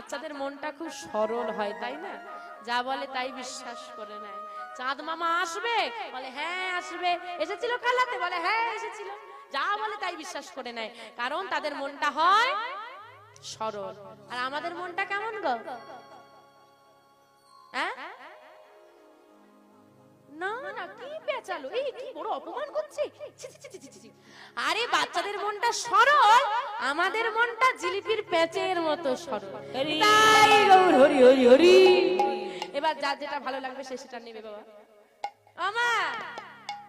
বাচ্চাদের মনটা খুব সরল হয়, তাই না? যা বলে তাই বিশ্বাস করে নেয়। চাঁদ মামা আসবে? বলে হ্যাঁ আসবে। এসেছিল কালাতে বলে হ্যাঁ এসেছিল। যা বলে তাই বিশ্বাস করে নেয়। কারণ তাদের মনটা হয় সরল। আর আমাদের মনটা কেমন গো? হ্যাঁ? না না কি পেঁচালো? এই কি বড় অপমান করছে? ছি, ছি, ছি, ছি, ছি, ছি, ছি। আরে বাচ্চাদের মনটা সরল আমাদের মনটা জিলিপির প্যাচের মতো সরল। তাই গৌর হরি হরি হরি এবার যার যেটা ভালো লাগবে সে সেটা নেবে বাবা। আমার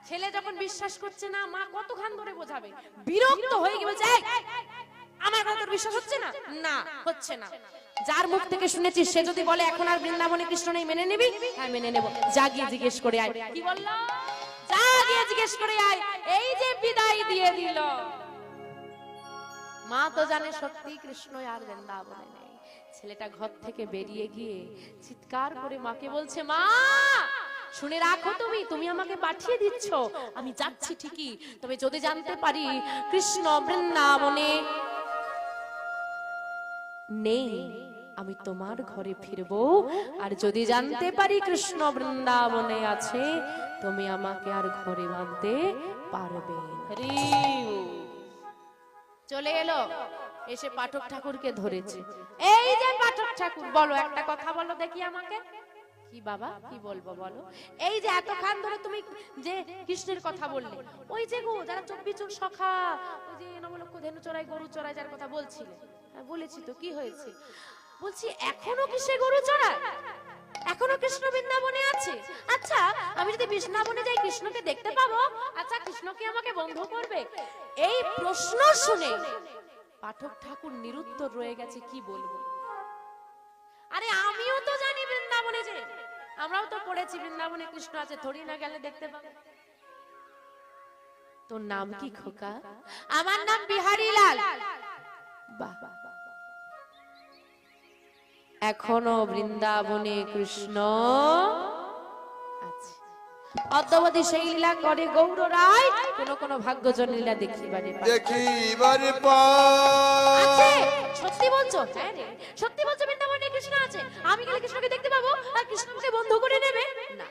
ছেলে যখন বিশ্বাস করছে না মা কতক্ষণ ধরে বোঝাবে? বিরক্ত হয়ে গেছে "এই, আমার কথা তোর বিশ্বাস হচ্ছে না? না হচ্ছে না। যার মুখ থেকে শুনেছিস সে যদি বলে এখন আর বৃন্দাবনে কৃষ্ণ নেই মেনে নিবি? হ্যাঁ মেনে নেব। যা গিয়ে জিজ্ঞেস করে আয়। কি বলল যা গিয়ে জিজ্ঞেস করে আয়। এই যে বিদায় দিয়ে দিল। মা তো জানে সত্যি কৃষ্ণ আর বৃন্দাবনে নেই। ছেলেটা ঘর থেকে বেরিয়ে গিয়ে চিৎকার করে মাকে বলছে মা শুনে রাখো তুমি তুমি আমাকে পাঠিয়ে দিচ্ছ। আমি যাচ্ছি ঠিকই। তবে যদি জানতে পারি কৃষ্ণ বৃন্দাবনে নেই, আমি তোমার ঘরে ফিরবো। আর যদি জানতে পারি কৃষ্ণ বৃন্দাবনে আছে, তুমি আমাকে আর ঘরে বাঁধতে পারবে চলে এলো, এসে পাঠক ঠাকুরকে ধরেছে। এই যে পাঠক ঠাকুর, বলো একটা কথা বলো দেখি আমাকে। কি বাবা, কি বলব বলো? এই যে এতক্ষণ ধরে তুমি যে কৃষ্ণের কথা বললে, ওই যে গো, যারা চব্বিশ জন সখা, ওই যে নবলক্ষ ধেনু চড়াই গরু চড়াই যার কথা বলছিলে বলেছি তো, কি হয়েছে? বলছি, এখনও কি সে গরু চড়ায়? এখনও কৃষ্ণ বৃন্দাবনে আছে? আচ্ছা আমি যদি বৃন্দাবনে যাই, কৃষ্ণকে দেখতে পাবো? আচ্ছা কৃষ্ণ কি আমাকে বন্ধু করবে? এই প্রশ্ন শুনে পাঠক ঠাকুর নিরুত্তর রয়ে গেছে, কি বলব? আরে, আমিও তো জানি বৃন্দাবনে যে, আমরাও তো পড়েছি বৃন্দাবনে, কৃষ্ণ আছে থরি না গেলে দেখতে পাবো। তোর নাম কি খোকা? আমার নাম বিহারি লাল এখনও বৃন্দাবনে কৃষ্ণ আছে। অদ্যবধি সেই লীলা করে গৌর রায় কোন কোন ভাগ্যজন লীলা দেখিবারে। দেখিবার সত্যি বলছো? হ্যাঁ রে সত্যি বলছো বৃন্দাবনে কৃষ্ণ আছে? আমি গেলে কৃষ্ণকে দেখতে পাবো আর কৃষ্ণকে বন্ধ করে নেবে? না।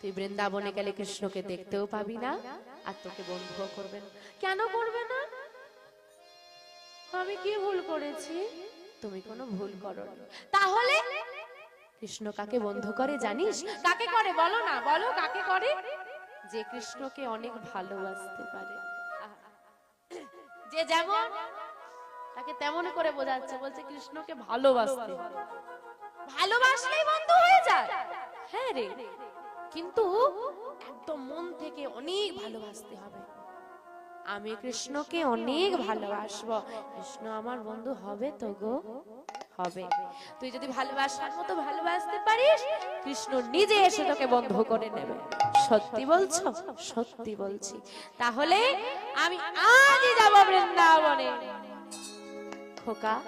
তুই বৃন্দাবনে গেলে কৃষ্ণকে দেখতেও পাবি না আর তোকে বন্ধুও করবে না। কেন করবে না? আমি কি ভুল করেছি? তুমি কোনো ভুল করনি। তাহলে? কৃষ্ণ কাকে বন্ধু করে জানিস? কাকে করে? বলো না বলো কাকে করে? যে কৃষ্ণকে অনেক ভালোবাসতে পারে। যে যেমন তাকে তেমন করে বোঝাচ্ছে বলছে কৃষ্ণকে ভালোবাসতে। ভালোবাসলেই বন্ধু হয়ে যায়। হ্যাঁ রে কিন্তু একদম মন থেকে অনেক ভালোবাসতে হবে। আমি কৃষ্ণকে অনেক ভালোবাসবো। কৃষ্ণ আমার বন্ধু হবে তো গো? হবে। তুই যদি ভালোবাসার মতো ভালোবাসতে পারিস, কৃষ্ণ নিজে এসে তোকে বন্ধ করে নেবে। সত্যি বলছো? সত্যি বলছি। তাহলে আমি আজই যাব বৃন্দাবনে। খোকা,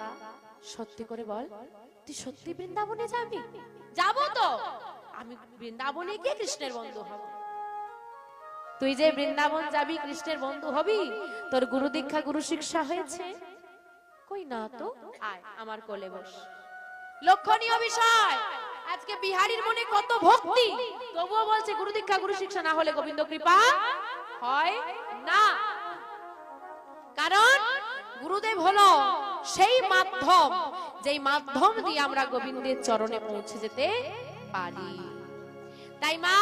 সত্যি করে বল, তুই সত্যি বৃন্দাবনে যাবি? যাব তো। আমি বৃন্দাবনে গিয়ে কৃষ্ণের বন্ধু হব। তুই যে বৃন্দাবন যাবি, কৃষ্ণের বন্ধু হবি? তোর গুরু দীক্ষা, গুরু শিক্ষা হয়েছে? কই না তো? আয়, আমার কোলে বস। লক্ষণীয় বিষয়, আজকে বিহারীর মনে কত ভক্তি। তবুও বলছে, গুরু দীক্ষা, গুরু শিক্ষা না হলে গোবিন্দ কৃপা হয় না। কারণ গুরুদেব হলো সেই মাধ্যম, যেই মাধ্যম দিয়ে আমরা গোবিন্দের চরণে পৌঁছে যেতে পারি। তাই মা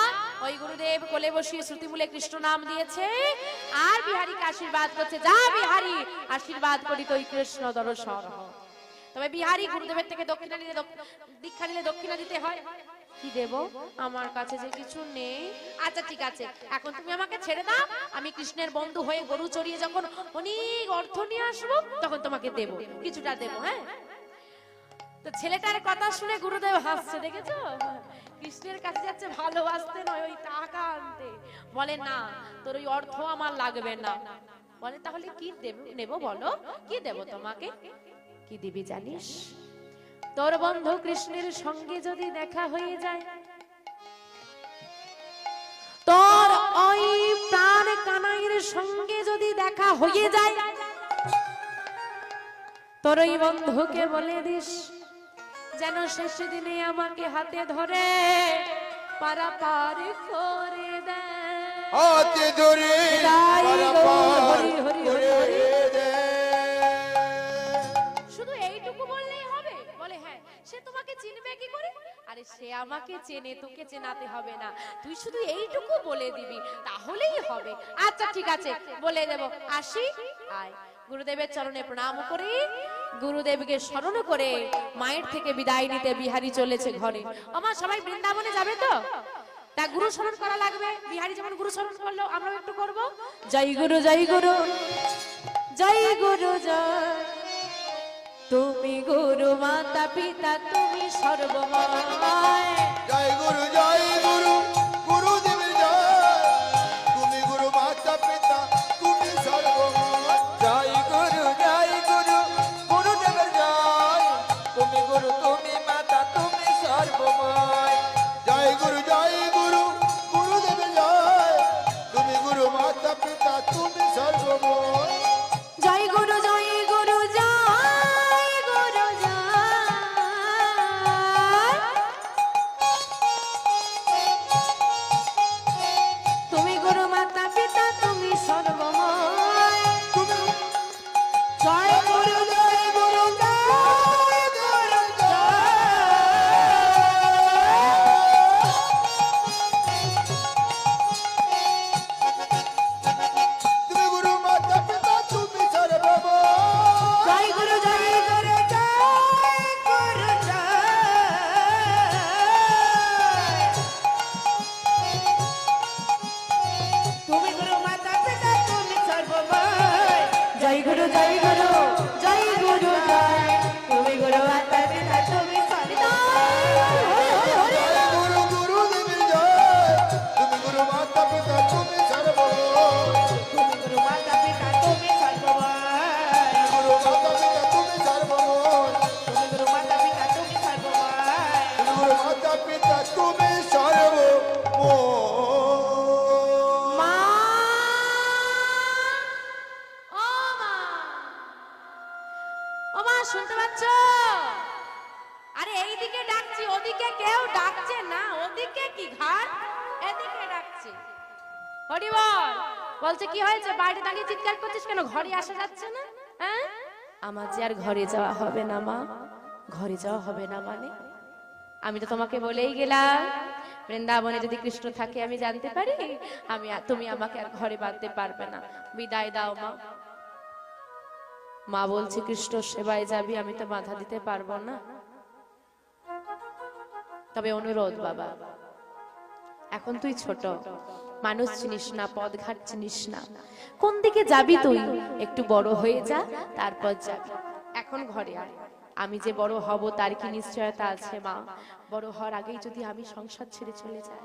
ওই গুরুদেব কোলে বসিয়ে শ্রুতিমূলে কৃষ্ণ নাম দিয়েছে। আর বিহারীকে আশীর্বাদ করছে। যা বিহারী, আশীর্বাদ করি তুই কৃষ্ণ দর্শন। তবে বিহারী গুরুদেবের থেকে দক্ষিণা নিলে দীক্ষা নিলে দক্ষিণা দিতে হয়। কি দেব? আমার কাছে যে কিছু নেই। আচ্ছা ঠিক আছে। এখন তুমি আমাকে ছেড়ে দাও। আমি কৃষ্ণের বন্ধু হয়ে গরু চড়িয়ে যখন অনেক অর্থ নিয়ে আসব, তখন তোমাকে দেব। কিছুটা দেব হ্যাঁ? তো ছেলেটার কথা শুনে গুরুদেব হাসছে, দেখেছ? কৃষ্ণের কাছে যাচ্ছে ভালোবাসতে নয়, ওই টাকা আনতে। বলে, না, তোর ওই অর্থ আমার লাগবে না। বলে, তাহলে কি নেব বলো? কি দেব তোমাকে? কি দিবি জানিস? তোর বন্ধু কৃষ্ণের সঙ্গে যদি দেখা হয়ে যায়, তোর ওই প্রাণ কানাইয়ের সঙ্গে যদি দেখা হয়ে যায়, তোর ওই বন্ধুকে বলে দিস যেন শেষ দিনে আমাকে হাতে ধরে পারাপার করে দেয়। হাতে ধরে তাই গো, পারাপার হরি, হরি, হরি, করে শুধু এইটুকু বললেই হবে? বলে হ্যাঁ সে তোমাকে চিনবে কি করে? আরে সে আমাকে চেনে তোকে চেনাতে হবে না। তুই শুধু এইটুকু বলে দিবি তাহলেই হবে। আচ্ছা ঠিক আছে বলে দেব। আসি? আয়। গুরুদেবের চরণে প্রণাম করি। গুরুদেবকে স্মরণ করে মায়ের থেকে বিদায় নিতে বিহারি চলেছে ঘরে। আমার সবাই বৃন্দাবনে যাবে তো? তা গুরু স্মরণ করা লাগবে? বিহারি যেমন গুরু স্মরণ করল, আমরাও একটু করব। জয় গুরু জয় গুরু জয় গুরু, জয়। তুমি গুরু, মাতা, পিতা, তুমি সর্বময়। আর ঘরে যাওয়া হবে না, মা। ঘরে যাওয়া হবে না মানে? আমি তো তোমাকে বলেই গেলাম, বৃন্দাবনে যদি কৃষ্ণ থাকে, আমি জানতে পারি। আমি তুমি আমাকে আর ঘরে বাঁধতে পারবে না। বিদায় দাও, মা। মা বলছে, কৃষ্ণ সেবায় যাবি, আমি তো বাধা দিতে পারব না। তবে অনুরোধ, বাবা, এখন তুই ছোট, মানুষ চিনিস না পদঘাট চিনিস না। কোন দিকে যাবি তুই? একটু বড় হয়ে যা, তারপর যাবি। এখন ঘরে আয় আমি যে বড় হব, তার কি নিশ্চয়তা আছে, মা? বড় হওয়ার আগেই যদি আমি সংসার ছেড়ে চলে যাই।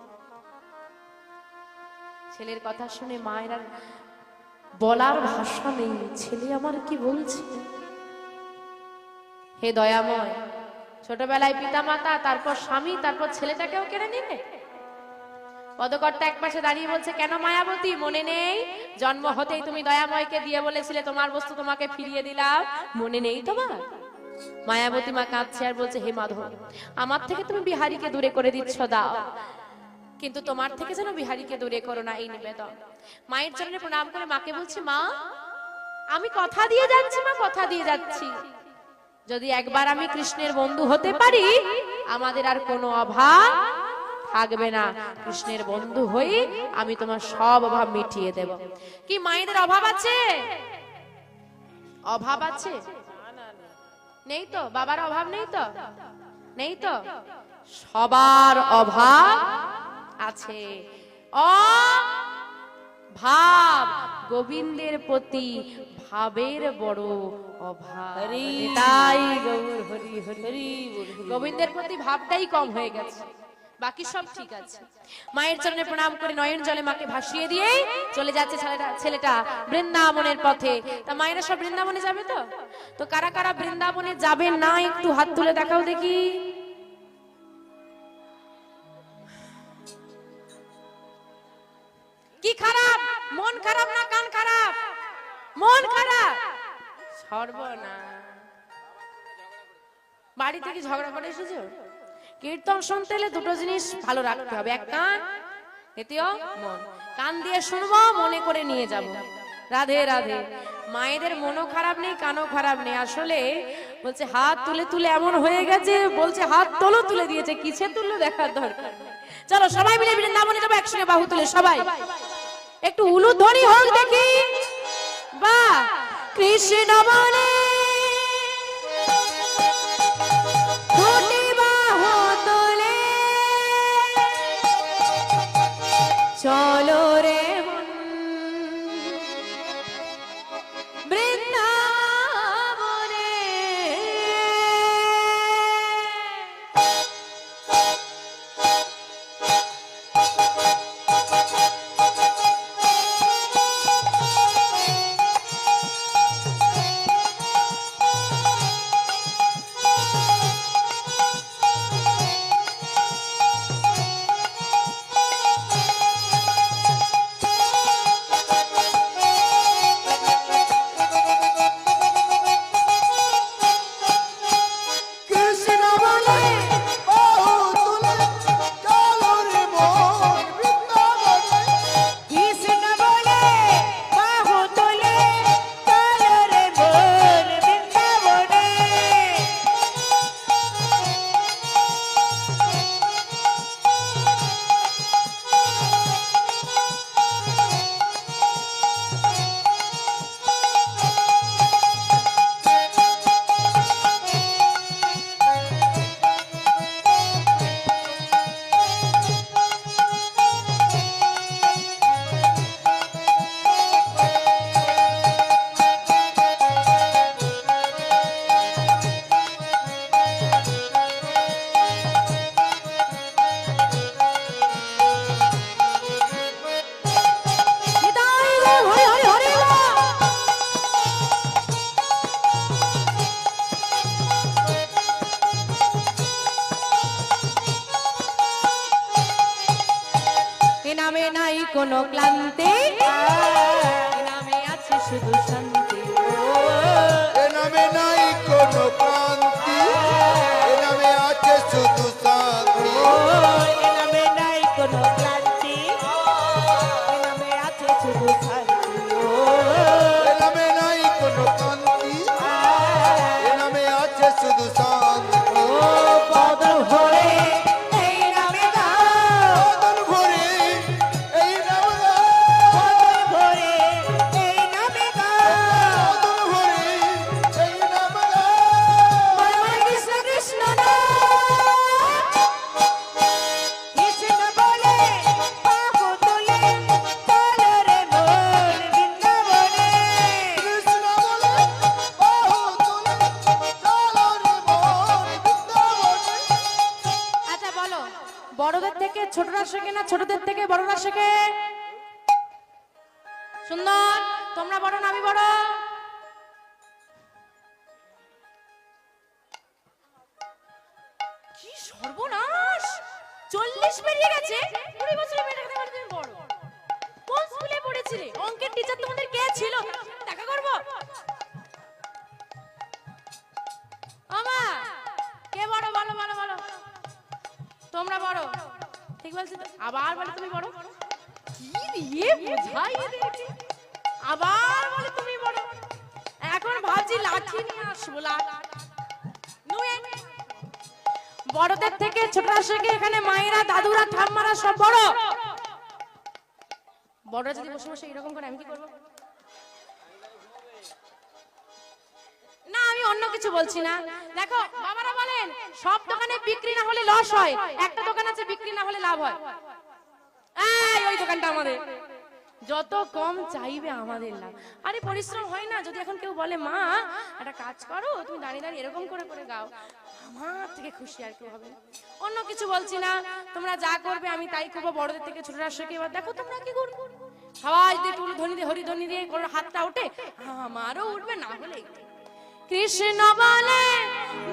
ছেলের কথা শুনে মায়ের আর বলার ভাষা নেই। ছেলে আমার কি বলছে? হে দয়াময়, ছোটবেলায় পিতামাতা, তারপর স্বামী, তারপর ছেলেটাকেও কেড়ে নিলে? পদকর্তা এক পাশে দাঁড়িয়ে বলছে, কেন মায়াবতী? মনে নেই? জন্ম হতেই তুমি দয়াময়কে দিয়ে বলেছিলে, তোমার বস্তু তোমাকে ফিরিয়ে দিলাম। মনে নেই তোমার? মায়াবতী মা কাঁদছে আর বলছে, হে মাধব, আমার থেকে তুমি বিহারীকে দূরে করে দিচ্ছ, দাও। কিন্তু তোমার থেকে যেন বিহারীকে দূরে করো না, এই নিবেদন। মায়ের চরণে প্রণাম করে মাকে বলছি, মা, আমি কথা দিয়ে যাচ্ছি, মা, কথা দিয়ে যাচ্ছি। যদি একবার আমি কৃষ্ণের বন্ধু হতে পারি, আমাদের আর কোনো অভাব থাকবে না। কৃষ্ণের বন্ধু হই আমি তোমার সব অভাব মিটিয়ে দেব। কি মায়েদের অভাব আছে? অভাব আছে? নেই তো? বাবার অভাব নেই তো? নেই তো? সবার অভাব আছে। অ ভাব গোবিন্দের প্রতি ভাবের বড় অভাব। তাই গোবিন্দের প্রতি ভাবটাই কম হয়ে গেছে। বাকি সব ঠিক আছে। মায়ের চরণে প্রণাম করে নয়ন জলে মাকে ভাসিয়ে দিয়ে চলে যাচ্ছে ছেলেটা ছেলেটা বৃন্দাবনের পথে। তা মায়েরা সব বৃন্দাবনে যাবে তো? তো কারা কারা বৃন্দাবনে যাবে না একটু হাত তুলে দেখাও দেখি। কি খারাপ? মন খারাপ না কান খারাপ? মন খারাপ? সর্বনা বাড়ি থেকে ঝগড়া করে এসেছ? কীর্তন শুনতে হলে দুটো জিনিস ভালো রাখতে হবে। এক কান, দ্বিতীয় মন। কান দিয়ে শুনব, মনে করে নিয়ে যাব। রাধে রাধে। মায়েদের মনও খারাপ নেই, কানও খারাপ নেই। আসলে বলছে, হাত তুলে তুলে এমন হয়ে গেছে, বলছে, হাত তোলো, তুলে দিয়েছে। কিসে তুললো দেখার দরকার চলো, সবাই মিলে মিলে বৃন্দাবনে যাব, একসঙ্গে বাহু তুলে। সবাই, একটু উলুধ্বনি হোক দেখি। বা, কৃষ্ণ বলে চলো সর্বনাশ! চল্লিশ পেরিয়ে গেছে। কুড়ি বছরের মেয়েটাকে দেখো তুমি বড়। কোন স্কুলে পড়েছিলে অঙ্কের টিচার তোমাদের কে ছিল? দেখা করব? আমা! কে বড়? বলো বলো বলো। তোমরা বড়। ঠিক বলছি আবার বলে তুমি বড়। কি দিয়ে বোঝাই আবার বলে তুমি বড়। এখন ভাবছি লাঠি নিয়ে আসব, লাঠি। বড়দের থেকে ছোটরা শেখে এখানে মায়েরা, দাদুরা, ঠাম্মারা সব বড়। বড়রা যদি বসে বসে এরকম করে, আমি কি করব? না, আমি অন্য কিছু বলছি না। দেখো, বাবারা বলেন, সব দোকানে বিক্রি না হলে লস হয়। একটা দোকান আছে, বিক্রি না হলে লাভ হয়। এই, ওই দোকানটা আমাদের। যত কম চাইবে আমাদের লাভ। আরে পরিশ্রম হয় না, যদি এখন কেউ বলে, মা, একটা কাজ করো, তুমি দাঁড়িয়ে দাঁড়িয়ে এরকম করে করে গাও। আমার থেকে খুশি আর কেউ হবে না। অন্য কিছু বলছি না, তোমরা যা করবে আমি তাই করব, বড়দের থেকে ছোটরা শেখে এবার দেখো তোমরা কি করব। সবাই দিয়ে টুল ধ্বনি দিয়ে, হরিধ্বনি দিয়ে হাতটা ওঠে, আমারও উঠবে, না হলে কৃষ্ণ বলে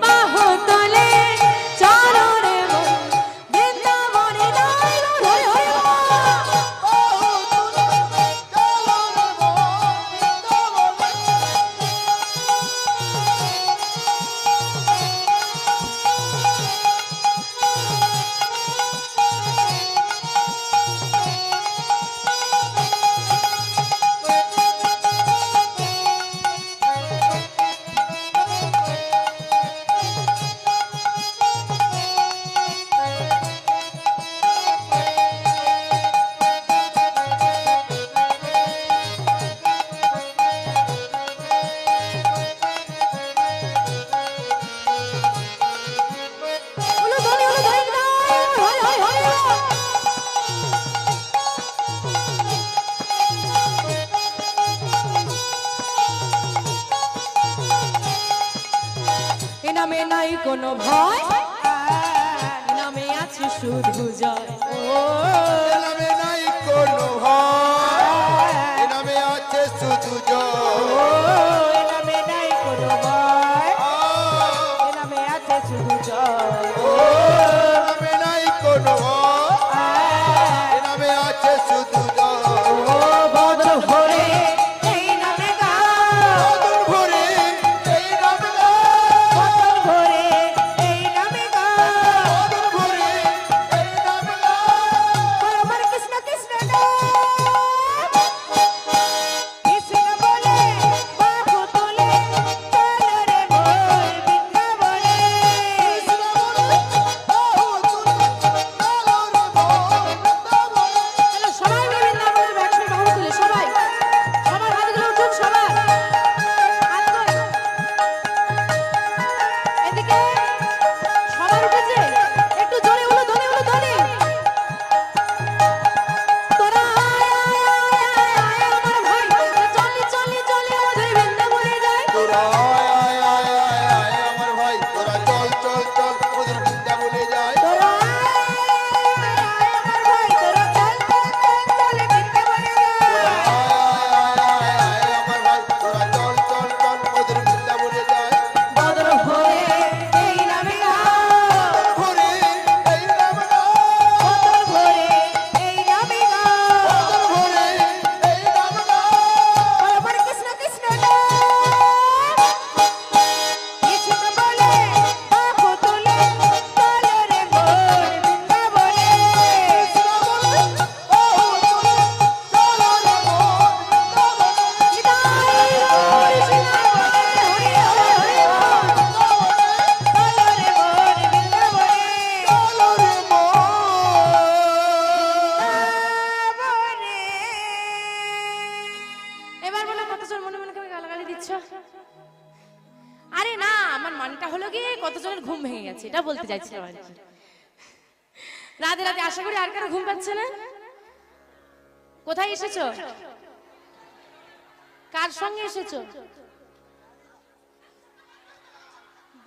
বাহু তলে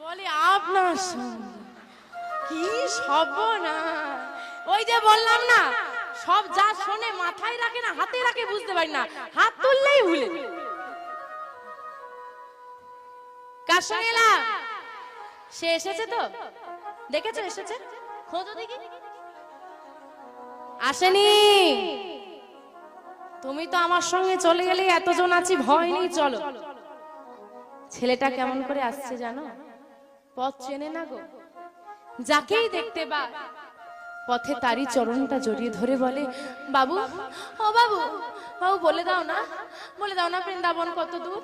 বলে, আপনার কি সব না ওই যে বললাম না, সব যা শোনে মাথায় রাখে না, হাতে রাখে বুঝতে পারি না, হাত তুললেই ভুলে কার সঙ্গে এলাম? সে এসেছে তো? দেখেছ এসেছে? খোঁজো দেখি। আসেনি। তুমি তো আমার সঙ্গে চলে গেলে এতজন আছি, ভয় নেই, চলো। ছেলেটা কেমন করে আসছে জানো? পথ চেনে না গো। যাকেই দেখতে বা, পথে তারই চরণটা জড়িয়ে ধরে বলে, বাবু, ও বাবু বাবু বলে দাও না, বলে দাও না বৃন্দাবন কত দূর?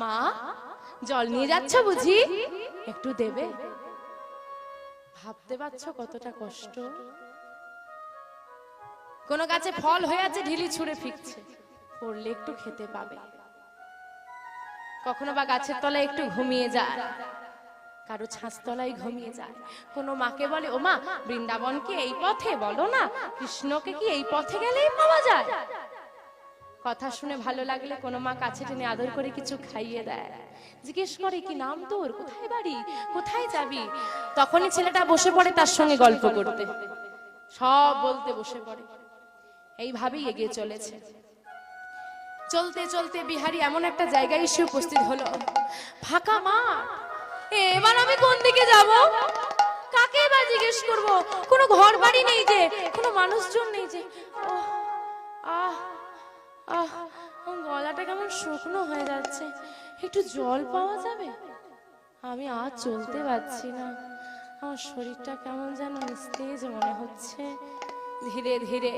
মা, জল নিয়ে যাচ্ছ বুঝি? একটু দেবে? ভাবতে পারছ কতটা কষ্ট? কোন গাছে ফল হয়ে আছে, ঢিলি ছুঁড়ে ফিকছে পড়লে একটু খেতে পাবে। কখনো বা গাছের তলায় একটু ঘুমিয়ে যায়। কারও ছাঁচতলায় ঘুমিয়ে যায়। কোনো মাকে বলে ও মা বৃন্দাবন কি এই পথে বলো না, কৃষ্ণকে কি এই পথে গেলেই পাওয়া যায়? কথা শুনে ভালো লাগলে কোনো মা কাছে টেনে আদর করে কিছু খাইয়ে দেয়। জিজ্ঞেস করে, কি নাম তোর? কোথায় বাড়ি? কোথায় যাবি? তখনই ছেলেটা বসে পড়ে তার সঙ্গে গল্প করতে। সব বলতে বসে পড়ে। এইভাবেই এগিয়ে চলেছে। চলতে চলতে বিহারি এমন একটা জায়গায় এসে উপস্থিত হলো। ফাঁকা মাঠ এবার আমি কোন দিকে যাব? কাকে এবার জিজ্ঞেস করব? কোনো ঘর বাড়ি নেই যে, কোনো মানুষজন নেই যে। আহ আহ, গলাটা কেমন শুকনো হয়ে যাচ্ছে। একটু জল পাওয়া যাবে? আমি আর চলতে পারছি না। আমার শরীরটা কেমন যেন নিস্তেজ মনে হচ্ছে। ধীরে ধীরে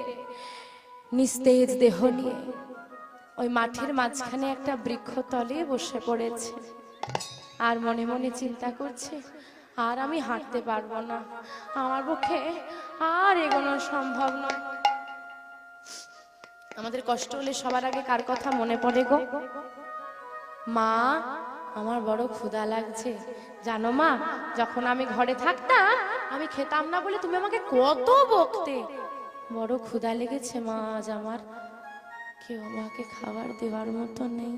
নিস্তেজ দেহ নিয়ে। ওই মাঠের মাঝখানে একটা বৃক্ষ তলে বসে পড়েছে। আর মনে মনে চিন্তা করছে, আর আমি হাঁটতে পারব না। আমার পক্ষে আর এগোনো সম্ভব নয়। আমাদের কষ্ট হলে সবার আগে কার কথা মনে পড়ে গো? মা, আমার বড় ক্ষুধা লাগছে। জানো মা, যখন আমি ঘরে থাকতাম, আমি খেতাম না বলে তুমি আমাকে কত বকতে। বড় ক্ষুধা লেগেছে মা আজ আমার। কেউ আমাকে খাবার দেওয়ার মতো নেই।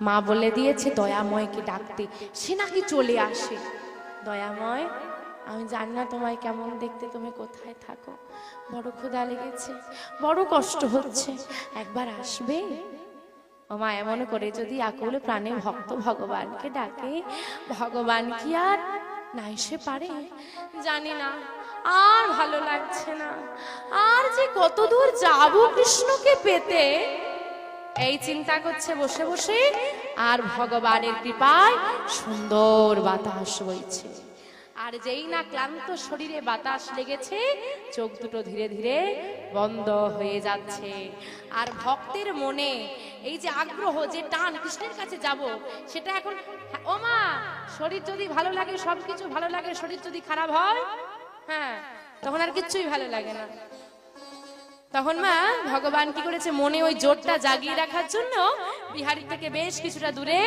মা বলে দিয়েছে, দয়াময়কে ডাকতে। সে নাকি চলে আসে। দয়াময়, আমি জানি না তোমায় কেমন দেখতে, তুমি কোথায় থাকো। বড় ক্ষুধা লেগেছে, বড় কষ্ট হচ্ছে। একবার আসবে? ও মা এমন করে যদি আকুল প্রাণে ভক্ত ভগবানকে ডাকে, ভগবান কি আর না এসে পারে? জানি না। আর ভালো লাগছে না। আর যে কত দূর যাব কৃষ্ণকে পেতে, এই চিন্তা করছে বসে বসে, আর ভগবানের কৃপায় সুন্দর বাতাস বইছে। আর যেই না ক্লান্ত শরীরে বাতাস লেগেছে, চোখ দুটো ধীরে ধীরে বন্ধ হয়ে যাচ্ছে। আর ভক্তের মনে এই যে আগ্রহ যে টান কৃষ্ণের কাছে যাব, সেটা এখন ও মা, শরীর যদি ভালো লাগে, সবকিছু ভালো লাগে, শরীর যদি খারাপ হয় হ্যাঁ তখন আর কিচ্ছুই ভালো লাগে না। তখন মা ভগবান কি করেছে? মনে ওই জোরটা জাগিয়ে রাখার জন্য বিহারি থেকে বেশ কিছুটা দূরে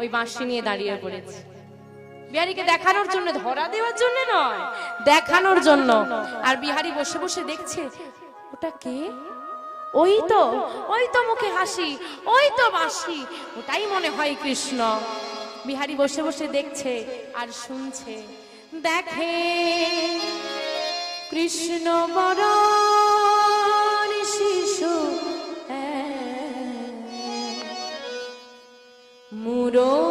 ওই বাঁশি নিয়ে দাঁড়িয়ে পড়েছে। বিহারীকে দেখানোর জন্য, ধরা দেওয়ার জন্য নয়, দেখানোর জন্য। আর বিহারি বসে বসে দেখছে, ওটা কে? ওই তো ওই তো মুখে হাসি, ওই তো বাঁশি, ওটাই মনে হয় কৃষ্ণ। বিহারি বসে বসে দেখছে আর শুনছে। দেখে কৃষ্ণ বরণ শিশু মুরলি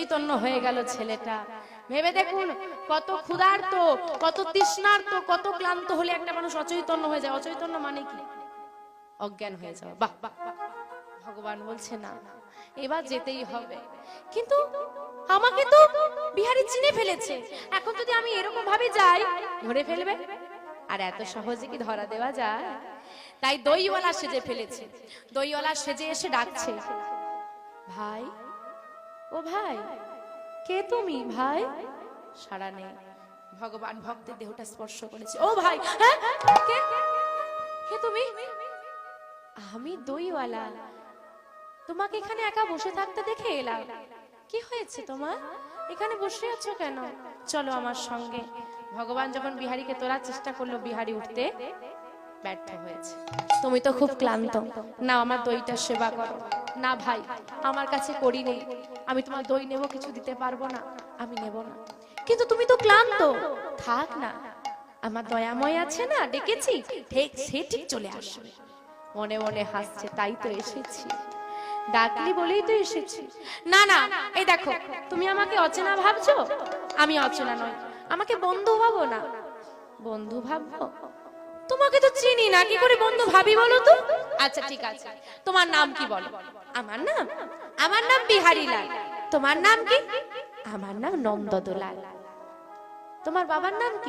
অচৈতন্য হয়ে গেল ছেলেটা। ভেবে দেখুন, কত ক্ষুধার্ত, কত তৃষ্ণার্ত, কত ক্লান্ত হলে একটা মানুষ অচৈতন্য হয়ে যায়। অচৈতন্য মানে কি? অজ্ঞান হয়ে যাওয়া। বাহ বাহ। ভগবান বলছে না, এবার যেতেই হবে। কিন্তু আমাকে তো বিহারি চিনে ফেলেছে। এখন যদি আমি এরকম ভাবে যাই, ধরে ফেলবে? আর এত সহজে কি ধরা দেওয়া যায়? তাই দইওয়ালা সেজে ফেলেছে। দইওয়ালা সেজে এসে ডাকছে, ভাই ভাই, কে তুমি ভাই? সারা নেই। ভগবান ভক্তের দেহটা স্পর্শ করেছে। ও ভাই হ্যাঁ? কে? কে তুমি? আমি দইওয়ালা। তোমাকে এখানে একা বসে থাকতে দেখে এলাম। কি হয়েছে তোমার? এখানে বসে আছো কেন? চলো আমার সঙ্গে। ভগবান যখন বিহারীকে তোলার চেষ্টা করল বিহারি উঠতে, ব্যর্থ হয়েছে। তুমি তো খুব ক্লান্ত। না আমার দইটা সেবা করো। না ভাই, আমার কাছে করি নেই। আমি তোমার দই নেব, কিছু দিতে পারব না, আমি নেব না। কিন্তু তুমি তো ক্লান্ত। থাক না। আমার দয়াময় আছে না, ডেকেছি। ঠিক, সে ঠিক চলে আসবে। মনে মনে হাসছে, তাই তো এসেছি। ডাকলি বলেই তো এসেছি। না না, এই দেখো, তুমি আমাকে অচেনা ভাবছ? আমি অচেনা নই। আমাকে বন্ধু ভাবো না। বন্ধু ভাববো তোমাকে তো চিনি না, কি করে বন্ধু ভাবি বলো তো? আচ্ছা ঠিক আছে। তোমার নাম কি বলো? আমার নাম? আমার নাম বিহারী লাল তোমার নাম কি? আমার নাম নন্দদলাল। তোমার বাবার নাম কি?